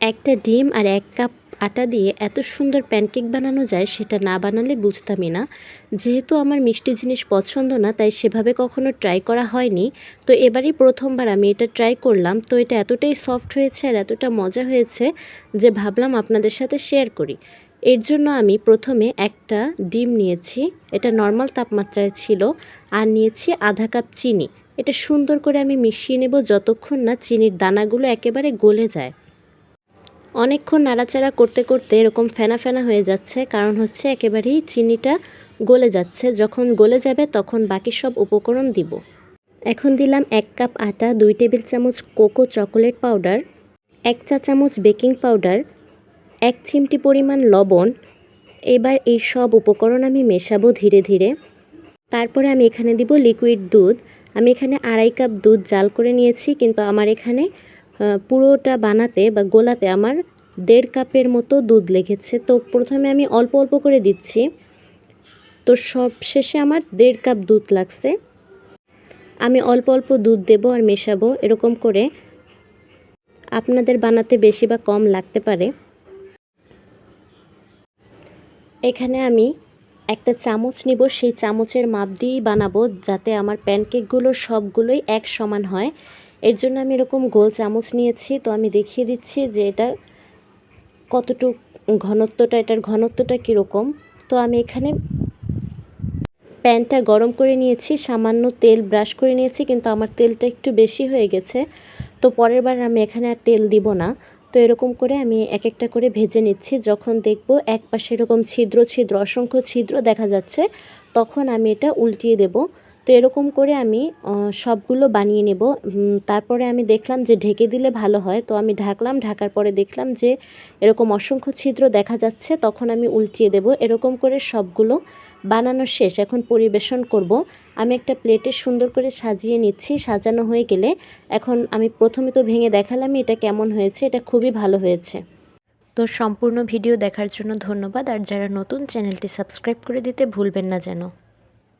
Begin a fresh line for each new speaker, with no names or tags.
একটা ডিম আর এক কাপ আটা দিয়ে এত সুন্দর প্যানকেক বানানো যায় সেটা না বানালে বুঝতামই না। যেহেতু আমার মিষ্টি জিনিস পছন্দ না, তাই সেভাবে কখনো ট্রাই করা হয়নি। তো এবারই প্রথমবার আমি এটা ট্রাই করলাম। তো এটা এতটাই সফট হয়েছে আর এতটা মজা হয়েছে যে ভাবলাম আপনাদের সাথে শেয়ার করি। এর জন্য আমি প্রথমে একটা ডিম নিয়েছি, এটা নর্মাল তাপমাত্রায় ছিল, আর নিয়েছি আধা কাপ চিনি। এটা সুন্দর করে আমি মিশিয়ে নেব যতক্ষণ না চিনির দানাগুলো একেবারে গলে যায়। অনেকক্ষণ নাড়াচাড়া করতে করতে এরকম ফেনা ফেনা হয়ে যাচ্ছে। কারণ হচ্ছে একেবারেই চিনিটা গলে যাচ্ছে। যখন গলে যাবে তখন বাকি সব উপকরণ দিব। এখন দিলাম এক কাপ আটা, দুই টেবিল চামচ কোকো চকোলেট পাউডার, এক চা চামচ বেকিং পাউডার, এক চিমটি পরিমাণ লবণ। এবার এই সব উপকরণ আমি মেশাবো ধীরে ধীরে। তারপরে আমি এখানে দিব লিকুইড দুধ। আমি এখানে আড়াই কাপ দুধ জাল করে নিয়েছি, কিন্তু আমার এখানে পুরোটা বানাতে বা গোলাতে আমার দেড় কাপের মতো দুধ লেগেছে। তো প্রথমে আমি অল্প অল্প করে দিচ্ছি। তো সব শেষে আমার দেড় কাপ দুধ লাগছে। আমি অল্প অল্প দুধ দেব আর মেশাবো, এরকম করে। আপনাদের বানাতে বেশি বা কম লাগতে পারে। এখানে আমি একটা চামচ নিব। সেই চামচের মাপ দিয়েই বানাবো যাতে আমার প্যানকেকগুলো সবগুলোই এক সমান হয়। এর জন্য আমি এরকম গোল চামচ নিয়েছি। তো আমি দেখিয়ে দিচ্ছি যে এটা কতটুক ঘনত্বটা, এটার ঘনত্বটা কীরকম? তো আমি এখানে প্যানটা গরম করে নিয়েছি, সামান্য তেল ব্রাশ করে নিয়েছি, কিন্তু আমার তেলটা একটু বেশি হয়ে গেছে। তো পরের বার আমি এখানে আর তেল দিব না। তো এরকম করে আমি এক একটা করে ভেজে নিচ্ছি। যখন দেখব এক পাশে এরকম ছিদ্র ছিদ্র, অসংখ্য ছিদ্র দেখা যাচ্ছে, তখন আমি এটা উল্টিয়ে দেব। তো এরকম করে আমি সবগুলো বানিয়ে নেব। তারপরে আমি দেখলাম যে ঢেকে দিলে ভালো হয়। তো আমি ঢাকলাম, ঢাকার পরে দেখলাম যে এরকম অসংখ্য ছিদ্র দেখা যাচ্ছে, তখন আমি উল্টিয়ে দেব। এরকম করে সবগুলো বানানো শেষ। এখন পরিবেশন করব। আমি একটা প্লেটে সুন্দর করে সাজিয়ে নিচ্ছি, সাজানো হয়ে গেলে। এখন আমি প্রথমে তো ভেঙে দেখালাম এটা কেমন হয়েছে, এটা খুবই ভালো হয়েছে। তো সম্পূর্ণ ভিডিও দেখার জন্য ধন্যবাদ। আর যারা নতুন, চ্যানেলটি সাবস্ক্রাইব করে দিতে ভুলবেন না যেন।